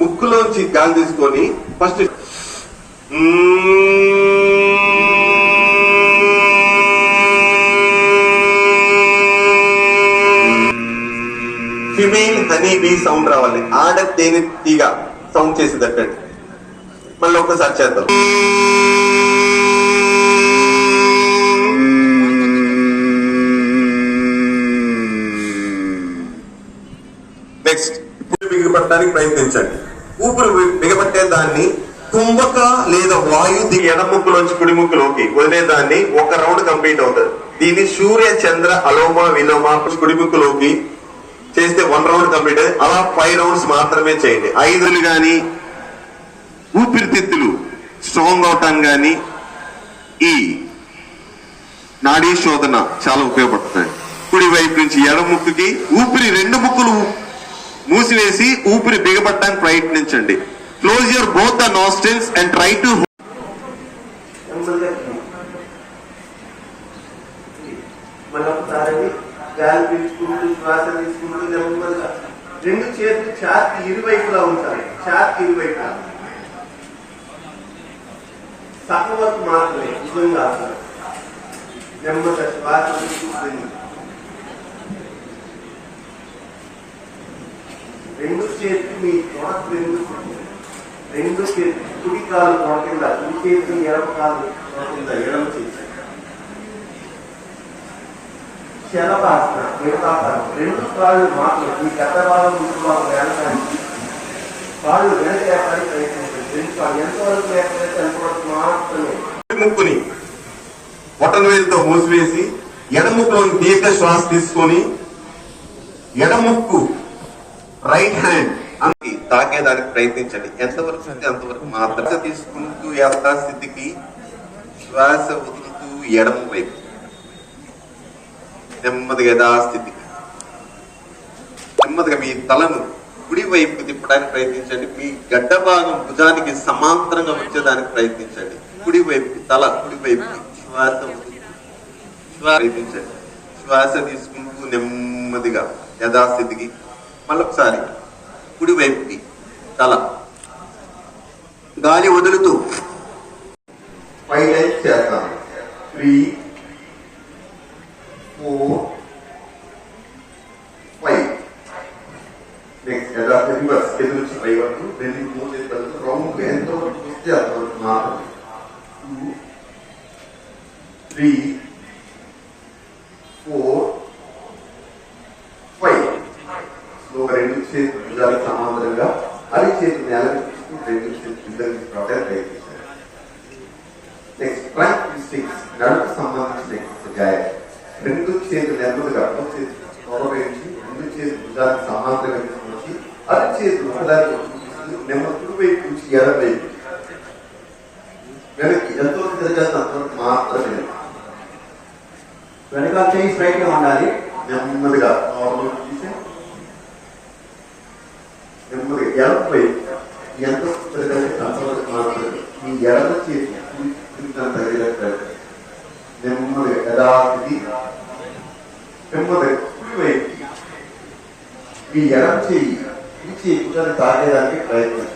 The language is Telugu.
ముక్కులోంచి గాలి తీసుకొని first female honey bee sound రావాలి. ఆడ తేనె తీగ సౌండ్ చేసేటట్టండి మళ్ళీ ఒకసారి చేద్దాం. నెక్స్ట్. బిగపట్టడానికి ప్రయత్నించండి. ఊపిరి బిగపట్టే దాన్ని కుంభక లేదా వాయు దీని ఎడ ముక్కులోంచి కుడి ముక్కులోకి వదిలే దాన్ని ఒక రౌండ్ కంప్లీట్ అవుతుంది. దీన్ని సూర్య చంద్ర అలోమ విలోమ కుడి ముక్కులోకి చేస్తే వన్ రౌండ్ కంప్లీట్ అయ్యి అలా ఫైవ్ రౌండ్స్ మాత్రమే చేయండి. ఐదులు గాని ఊపిరితిత్తులు స్ట్రాంగ్ అవటం గాని ఈ నాడీ శోధన చాలా ఉపయోగపడుతుంది. కుడి వైపు నుంచి ఎడ ముక్కుకి ఊపిరి రెండు ముక్కులు మూసివేసి ఊపిరి బిగపడటానికి ప్రయత్నించండి. Close your both the nostrils and try to గాలి పీల్చుకుంటూ శ్వాస తీసుకుంటూ నెమ్మదిగా రెండు చేతులు ఛాతి ఇరువైపులా ఉంటాయి ఛాతి ఇరువైపులా. సగం వరకు మాత్రమే నిజంగా నెమ్మదిగా శ్వాస తీసుకుంటుంది చేతి మీ తోట రెండు రెండు కుడి కాలు తోట కింద కుడి చేతి ఎడమ కాలు తోట కింద ఎడమ చేతి. శలభాసన విడతాసనం రెండు కాళ్ళు మాత్రం ఈ గత భాగం ముందు భాగం వేలడానికి కాళ్ళు వెనకేయడానికి ప్రయత్నించండి రెండు కాళ్ళు ఎంతవరకు లేకపోతే ఎంతవరకు మాత్రమే. ముక్కుని బొటన వేలుతో మూసివేసి ఎడముక్కులోని దీర్ఘ శ్వాస తీసుకొని ఎడముక్కు రైట్ హ్యాండ్ అని తాకేదానికి ప్రయత్నించండి. ఎంతవరకు అంటే అంతవరకు మాత్రం తీసుకుంటూ యథాస్థితికి శ్వాస వదులుతూ ఎడమ వైపు. నెమ్మదిగా యథాస్థితికి నెమ్మదిగా మీ తలను కుడి వైపు తిప్పడానికి ప్రయత్నించండి. మీ గడ్డ భాగం భుజానికి సమాంతరంగా వచ్చేదానికి ప్రయత్నించండి. కుడి వైపు తల కుడి వైపు శ్వాస ప్రయత్నించండి. శ్వాస తీసుకుంటూ నెమ్మదిగా యథాస్థితికి మళ్ళొకసారి కుడివైపుకి తల. గాలి వదులుతూ ఫైవ్ టైమ్స్ చేస్తాం త్రీ ఫోర్ ఫైవ్. నెక్స్ట్ యథాస్థ రివర్స్ ఎదురు నుంచి ఫైవ్ వరకు రెండు మూడు వరకు రౌండ్ ఎంత వరకు వస్తే అంతవరకు మాత్రమే టూ త్రీ ఫోర్ ఫైవ్ స్లోగా రెండు చేతులు భుజాలకు సమాంతరంగా అరి చేతి నేలకు తీసుకుని రెండు చేతులు భుజాలకు తీసుకురావడానికి ప్రయత్నించాలి నెక్స్ట్ ప్లాంక్ స్టిక్స్ నడుకు సంబంధించిన గాయ రెండు చేతులు నెమ్మదిగా ఒక చేతి ఉపయోగించి రెండు చేతులు భుజాలకు సమాంతరంగా తీసుకొచ్చి అరి చేతులు ఒకదానికి ఒకటి నెమ్మది వైపు నుంచి ఎడమ వైపు వెనక్కి ఎంతో జరిగేస్తే అంతవరకు మాత్రమే. వెనకాల చేయి స్ట్రైట్గా ఉండాలి. నెమ్మదిగా నార్మల్ ఎంత తిరగాలి అంతవరకు మాత్రమే మీ ఎడమ చేతి కుడి కుడికి తగిలినట్టు నెమ్మదిగా యథాస్థితి మీ ఎడమ చేయి కుడి చేయి తాగేదానికి ప్రయత్నం.